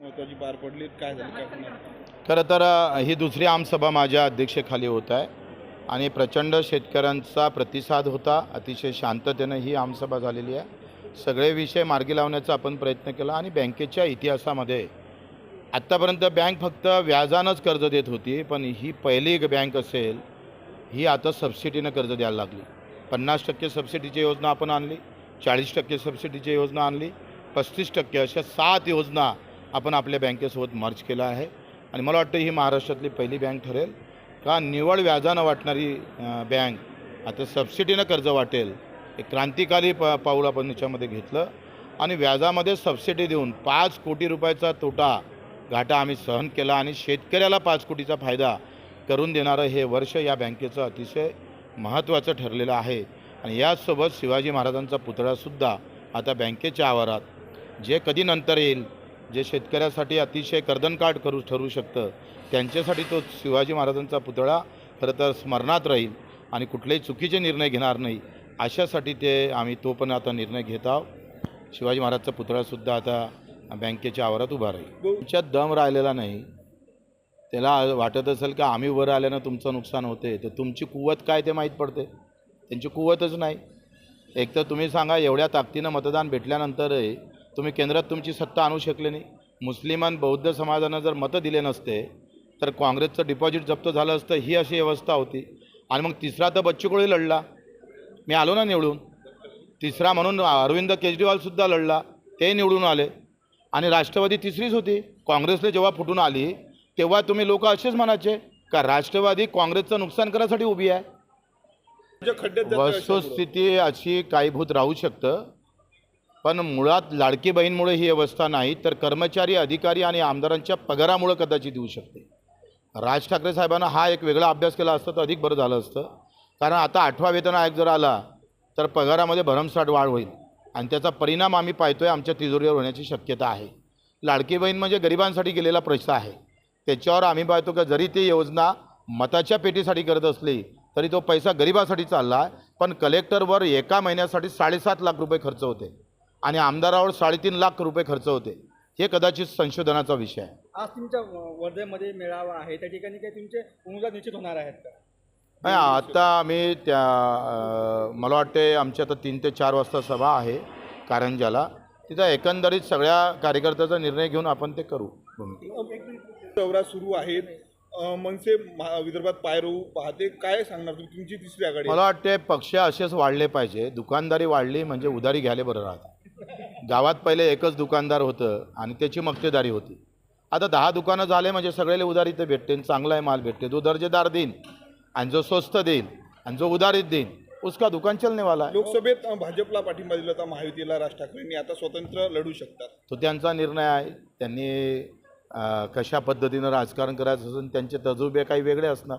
महत्वाची पार पडली काय झालं खरं तर ही दुसरी आमसभा माझ्या अध्यक्षेखाली होत आहे आणि प्रचंड शेतकऱ्यांचा प्रतिसाद होता अतिशय शांततेनं ही आमसभा झालेली आहे. सगळे विषय मार्गी लावण्याचा आपण प्रयत्न केला आणि बँकेच्या इतिहासामध्ये आत्तापर्यंत बँक फक्त व्याजानंच कर्ज देत होती पण ही पहिली बँक असेल ही आता सबसिडीनं कर्ज द्यायला लागली. पन्नास टक्के सबसिडीची योजना आपण आणली चाळीस टक्के सबसिडीची योजना आणली पस्तीस टक्के अशा सात योजना आपण आपल्या बँकेसोबत मर्ज केला आहे. आणि मला वाटतं ही महाराष्ट्रातली पहिली बँक ठरेल. का निव्वळ व्याजानं वाटणारी बँक आता सबसिडीनं कर्ज वाटेल एक क्रांतिकारी प पाऊल आपण याच्यामध्ये घेतलं. आणि व्याजामध्ये सबसिडी देऊन पाच कोटी रुपयाचा तोटा घाटा आम्ही सहन केला आणि शेतकऱ्याला पाच कोटीचा फायदा करून देणारं हे वर्ष या बँकेचं अतिशय महत्त्वाचं ठरलेलं आहे. आणि याचसोबत शिवाजी महाराजांचा पुतळासुद्धा आता बँकेच्या आवारात. जे कधी नंतर येईल जे शेतकऱ्यासाठी अतिशय कर्दनकाट करू ठरू शकतं त्यांच्यासाठी तो शिवाजी महाराजांचा पुतळा खरं तर स्मरणात राहील आणि कुठलेही चुकीचे निर्णय घेणार नाही अशासाठी ते आम्ही तो पण आता निर्णय घेत आहोत. शिवाजी महाराजचा पुतळासुद्धा आता बँकेच्या आवारात उभा राहील. तुमच्यात दम राहिलेला नाही. त्याला वाटत असेल की आम्ही उभं राहिल्यानं तुमचं नुकसान होते तर तुमची कुवत काय ते माहीत पडते? त्यांची कुवतच नाही. एक तर तुम्ही सांगा एवढ्या ताकदीनं मतदान भेटल्यानंतरही तुम्ही केंद्रात तुमची सत्ता आणू शकले नाही. मुस्लिमान बौद्ध समाजानं जर मतं दिले नसते तर काँग्रेसचं डिपॉझिट जप्त झालं असतं ही अशी व्यवस्था होती. आणि मग तिसरा तर बच्चू कडू लढला. मी आलो ना निवडून. तिसरा म्हणून अरविंद केजरीवालसुद्धा लढला. ते निवडून आले. आणि राष्ट्रवादी तिसरीच होती. काँग्रेसला जेव्हा फुटून आली तेव्हा तुम्ही लोक असेच म्हणायचे का राष्ट्रवादी काँग्रेसचं नुकसान करण्यासाठी उभी आहे? पुढं. वस्तुस्थिती अशी काहीभूत राहू शकतं. पण मुळात लाडकी बहीणमुळे ही अवस्था नाही तर कर्मचारी अधिकारी आणि आमदारांच्या पगारामुळं कदाचित येऊ शकते. राज ठाकरे साहेबांना हा एक वेगळा अभ्यास केला असता तर अधिक बरं झालं असतं. कारण आता आठवा वेतन आयोग जर आला तर पगारामध्ये भरमसाठ वाढ होईल आणि त्याचा परिणाम आम्ही पाहतो आहे आमच्या तिजोरीवर होण्याची शक्यता आहे. लाडकी बहीण म्हणजे गरिबांसाठी गेलेला पैसा आहे. त्याच्यावर आम्ही पाहतो का जरी ती योजना मताच्या पेटीसाठी करत असली तरी तो पैसा गरिबासाठी चालला आहे पण कलेक्टरवर एका महिन्यासाठी साडेसात लाख रुपये खर्च होते. आणि आमदारावर साडेतीन लाख रुपये खर्च होते. हे कदाचित संशोधनाचा विषय आहे. आज तुमच्या वर्धेमध्ये मेळावा आहे. त्या ठिकाणी काही तुमचे उमेदवार निश्चित होणार आहेत का? नाही आता आम्ही त्या मला वाटते आमची आता तीन ते चार वाजता सभा आहे कारंजाला तिथं एकंदरीत सगळ्या कार्यकर्त्याचा निर्णय घेऊन आपण ते करू. दौरा सुरू आहे मनसे विदर्भात पाय रोवू पाहते. काय सांगणार तुम्ही? तुमची तिसरी आघाडी. मला वाटते पक्ष असेच वाढले पाहिजे. दुकानदारी वाढली म्हणजे उधारी घ्यायला बरं राहतं. गावात पहिले एकच दुकानदार होतं आणि त्याची मक्तेदारी होती. आता दहा दुकानं झाले म्हणजे सगळ्याला उधारी तर भेटते चांगला आहे माल भेटते जो दर्जेदार देईन आणि जो स्वस्त देईन आणि जो उधारीत देईन उसका दुकान चलने वाला आहे. लोकसभेत भाजपला पाठिंबा दिला होता महायुतीला राज ठाकरेंनी. आता स्वतंत्र लढू शकतात. तो त्यांचा निर्णय आहे. त्यांनी कशा पद्धतीनं राजकारण करायचं असेल त्यांचे तजुर्बे काही वेगळे असणार.